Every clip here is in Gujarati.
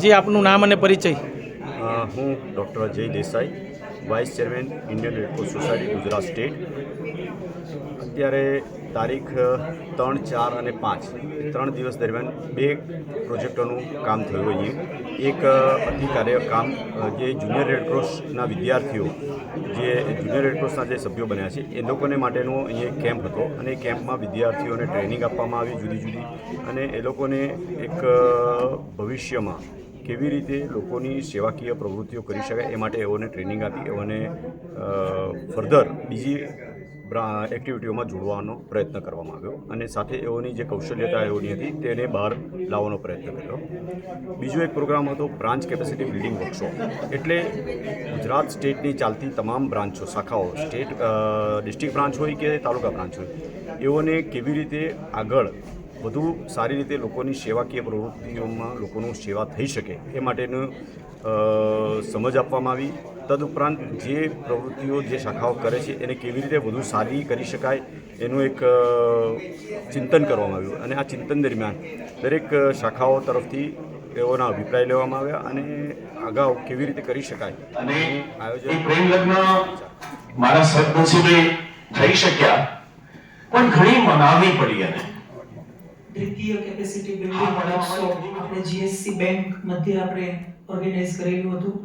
જી, આપનું નામ અને પરિચય. હું doctor Ajay Desai, vice chairman Indian Red Cross society, Gujarat state. અત્યારે તારીખ ત્રણ, ચાર અને પાંચ, ત્રણ દિવસ દરમિયાન બે પ્રોજેક્ટોનું કામ થયું અહીં એક અધિકાર્ય કામ જે જુનિયર રેડક્રોસના વિદ્યાર્થીઓ, જે જુનિયર રેડક્રોસના જે સભ્યો બન્યા છે, એ લોકોને માટેનો અહીંયા એક કેમ્પ હતો અને કેમ્પમાં વિદ્યાર્થીઓને ટ્રેનિંગ આપવામાં આવી જુદી જુદી અને એ લોકોને એક ભવિષ્યમાં કેવી રીતે લોકોની સેવાકીય પ્રવૃત્તિઓ કરી શકાય એ માટે એઓને ટ્રેનિંગ આપી, એઓને ફર્ધર બીજી એક્ટિવિટીઓમાં જોડવાનો પ્રયત્ન કરવામાં આવ્યો અને સાથે એઓની જે કૌશલ્યતા એઓની હતી તેને બહાર લાવવાનો પ્રયત્ન કર્યો. બીજો એક પ્રોગ્રામ હતો બ્રાન્ચ કેપેસિટી બિલ્ડિંગ વર્કશોપ એટલે ગુજરાત સ્ટેટની ચાલતી તમામ બ્રાન્ચો શાખાઓ સ્ટેટ ડિસ્ટ્રિક્ટ બ્રાન્ચ હોય કે તાલુકા બ્રાન્ચ હોય, એઓને કેવી રીતે આગળ વધુ સારી રીતે લોકોની સેવાકીય પ્રવૃત્તિઓમાં લોકોનું સેવા થઈ શકે એ માટેનું સમજ આપવામાં આવી. તદુપરાંત જે પ્રવૃત્તિઓ જે શાખાઓ કરે છે એને કેવી રીતે વધુ સારી કરી શકાય એનું એક ચિંતન કરવામાં આવ્યું અને આ ચિંતન દરમિયાન દરેક શાખાઓ તરફથી તેઓના અભિપ્રાય લેવામાં આવ્યા અને અગાઉ કેવી રીતે કરી શકાય અને આયોજન પ્રેમ લગ્ન મારા સદનસીબે થઈ શક્યા પણ ઘણી મનાવવી પડી એને. દ્વિતીય કેપેસિટી બિલ્ડિંગ વર્કશોપ આપણે જીએસસી બેંક મધ્ય આપણે ઓર્ગેનાઇઝ કરેલું હતું.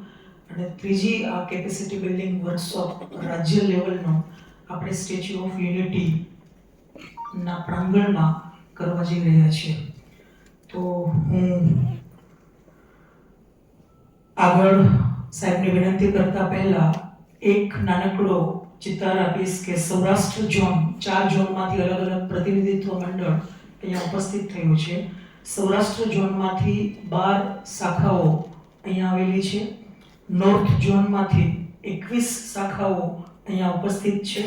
અને ત્રીજી આ કેપેસિટી બિલ્ડિંગ વર્કશોપ રાજ્ય લેવલનો આપણે સ્ટેચ્યુ ઓફ યુનિટી ના પ્રાંગણમાં કરવા જઈ રહ્યા છીએ. તો હું આગળ સાહેબને વિનંતી કરતા પહેલા એક નાનકડો ચિતાર આપીશ કે સૌરાષ્ટ્ર ઝોન ચાર ઝોનમાંથી અલગ અલગ પ્રતિનિધિત્વ મંડળ અહીંયા ઉપસ્થિત થયું છે. સૌરાષ્ટ્ર ઝોનમાંથી બાર શાખાઓ અહીંયા આવેલી છે. નોર્થ ઝોનમાંથી એકવીસ શાખાઓ અહીંયા ઉપસ્થિત છે.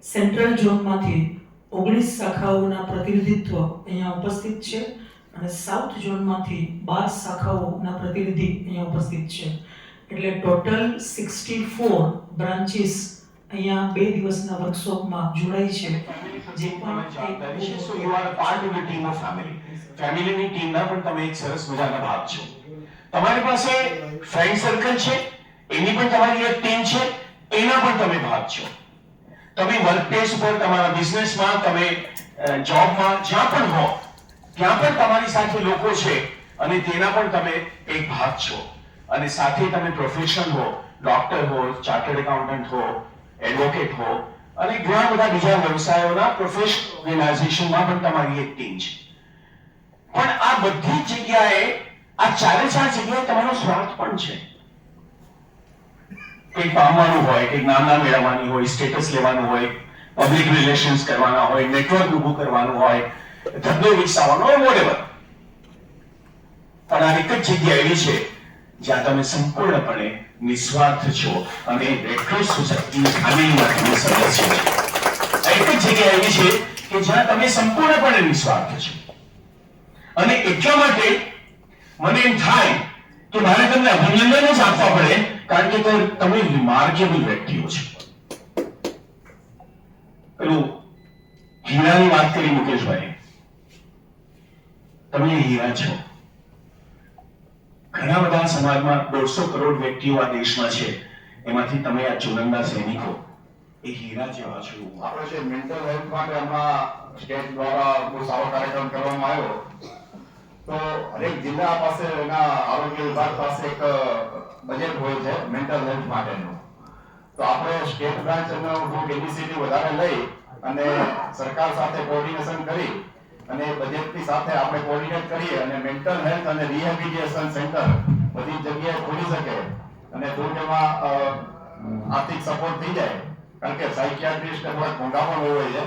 સેન્ટ્રલ ઝોનમાંથી ઓગણીસ શાખાઓના પ્રતિનિધિત્વ અહીંયા ઉપસ્થિત છે અને સાઉથ ઝોનમાંથી બાર શાખાઓના પ્રતિનિધિ અહીંયા ઉપસ્થિત છે. એટલે ટોટલ સિક્સટી ફોર બ્રાન્ચીસ અહીંયા બે દિવસના વર્કશોપમાં જોડાઈ છે. જે પણ so you are part of the team of family ફેમિલીની ટીમના પણ તમે એક સરસ મજાના ભાગ છો. તમારી પાસે ફ્રેન્ડ સર્કલ છે એની પણ તમારી એક ટીમ છે એના પણ તમે ભાગ છો. તમે વર્કપ્લેસ પર તમારા બિઝનેસમાં તમે જોબમાં જ્યાં પણ હો ત્યાં પણ તમારી સાથે લોકો છે અને તેના પણ તમે એક ભાગ છો. અને સાથે તમે પ્રોફેશન હો ડોક્ટર હો ચાર્ટર્ડ એકાઉન્ટન્ટ હો એડવોકેટ હો. અને ઘણા બધા બીજા વ્યવસાયોના પ્રોફેશનલ ઓર્ગેનાઇઝેશનમાં પણ તમારી એક ટીમ છે. પણ આ બધી જગ્યાએ, આ ચારે ચાર જગ્યાએ તમારો સ્વાર્થ પણ છે. કંઈક પામવાનું હોય, કંઈક નામના મેળવવાની હોય સ્ટેટસ લેવાનું હોય પબ્લિક રિલેશન્સ કરવાના હોય નેટવર્ક ઊભું કરવાનું હોય, ધંધો વિકસાવવાનો હોય વોટેવર પણ આ એક જ જગ્યા એવી છે જ્યાં તમે સંપૂર્ણપણે નિસ્વાર્થ છો અને સંપૂર્ણપણે નિસ્વાર્થ છો. અને એટલા માટે મને એમ થાય કે મારે તમને અભિનંદન જ આપવા પડે કારણ કે તમે રિમાર્કેબલ વ્યક્તિઓ છો. પેલું હીરાની વાત કરી મુકેશભાઈ તમે હીરા છો. ઘણા બધા સમાજમાં દોઢસો કરોડ વ્યક્તિઓ આ દેશમાં છે. એમાંથી તમે આ ચુનંદા સૈનિકો એ હીરા જેવા છો. આપણે જે મેન્ટલ હેલ્થ માટે હમણાં સ્ટેટ દ્વારા બહુ સારો કાર્યક્રમ કરવામાં આવ્યો, તો હરેક જિલ્લા પાસે એના આરોગ્ય વિભાગ પાસે એક બજેટ હોય છે મેન્ટલ હેલ્થ માટેનું. તો આપણે સ્ટેટ બ્રાન્ચ એનો એબીસીડી વધારે લઈ અને સરકાર સાથે કોર્ડિનેશન કરી અને બજેટની સાથે આપણે કોર્ડિનેટ કરીએ અને મેન્ટલ હેલ્થ અને રિહેબિલિટેશન સેન્ટર બધી જગ્યાએ ખોલી શકે અને દુર્ગમાં આર્થિક સપોર્ટ થઈ જાય. કારણ કે સાયકિયાટ્રિસ્ટ થોડાક મોંઘા પણ હોય છે,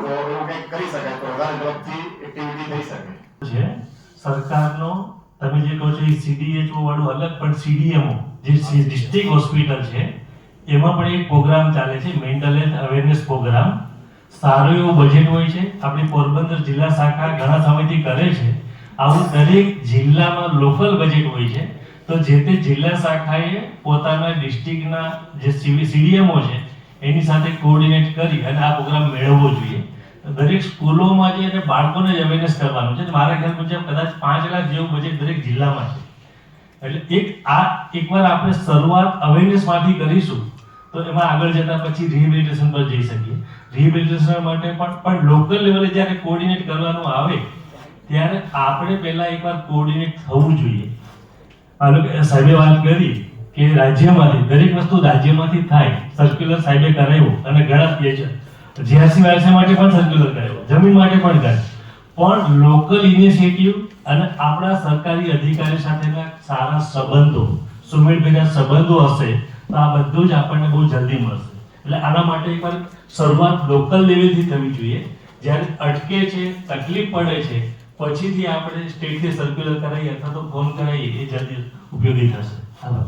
તો એવું કંઈક કરી શકાય તો વધારે ઝડપથી એક્ટિવિટી થઈ શકે. છે. સરકારનો, તમે જે કહો છો એ સીડીએચઓ વાળું અલગ, પણ સીડીએમઓ જે ડિસ્ટ્રિક્ટ હોસ્પિટલ છે, એમાં પણ એક પ્રોગ્રામ ચાલે છે મેન્ટલ હેલ્થ અવેરનેસ પ્રોગ્રામ સારું એવું બજેટ હોય છે, આપણી પોરબંદર જિલ્લા શાખા ઘણા સમયથી કરે છે, આવું દરેક જિલ્લામાં લોકલ બજેટ હોય છે, તો જે તે જિલ્લા શાખાએ પોતાના ડિસ્ટ્રિક્ટના જે સીડીએમઓ છે, એની સાથે કોઓર્ડિનેટ કરી અને આ પ્રોગ્રામ મેળવવો જોઈએ. દરેક સ્કૂલોમાં જે અને બાળકોને જ અવેરનેસ કરવાનું છે મારા ખ્યાલ મુજબ કદાચ પાંચ લાખ જેવું બજેટ દરેક જિલ્લામાં છે. એટલે એક આ એકવાર આપણે શરૂઆત અવેરનેસમાંથી કરીશું તો એમાં આગળ જતા પછી રિહેબિલિટેશન પર જઈ શકીએ. રિહેબિલિટેશન માટે પણ પણ લોકલ લેવલે જ્યારે કોઓર્ડિનેટ કરવાનું આવે, ત્યારે આપણે પહેલાં એકવાર કોર્ડિનેટ થવું જોઈએ. સાહેબે વાત કરી કે રાજ્યમાંથી, દરેક વસ્તુ રાજ્યમાંથી થાય. સર્ક્યુલર સાહેબે કરાવ્યું અને ઘણા જીઆરસી વાયસી માટે પણ સર્ક્યુલર કરાવ્યું. જમીન માટે પણ કરાવ્યો. પણ લોકલ ઇનિશિયેટિવ અને આપણા સરકારી અધિકારી સાથેના સારા સંબંધો સુમેળભેરા સંબંધો હશે આ બધું જ આપણને બહુ જલ્દી મળશે. એટલે આના માટે એકવાર શરૂઆત લોકલ લેવલથી થવી જોઈએ. જ્યારે અટકે છે, તકલીફ પડે છે, પછીથી આપણે સ્ટેટથી સર્ક્યુલર કરાવીએ અથવા તો ફોન કરાવીએ એ જલ્દી ઉપયોગી થશે. હાલો.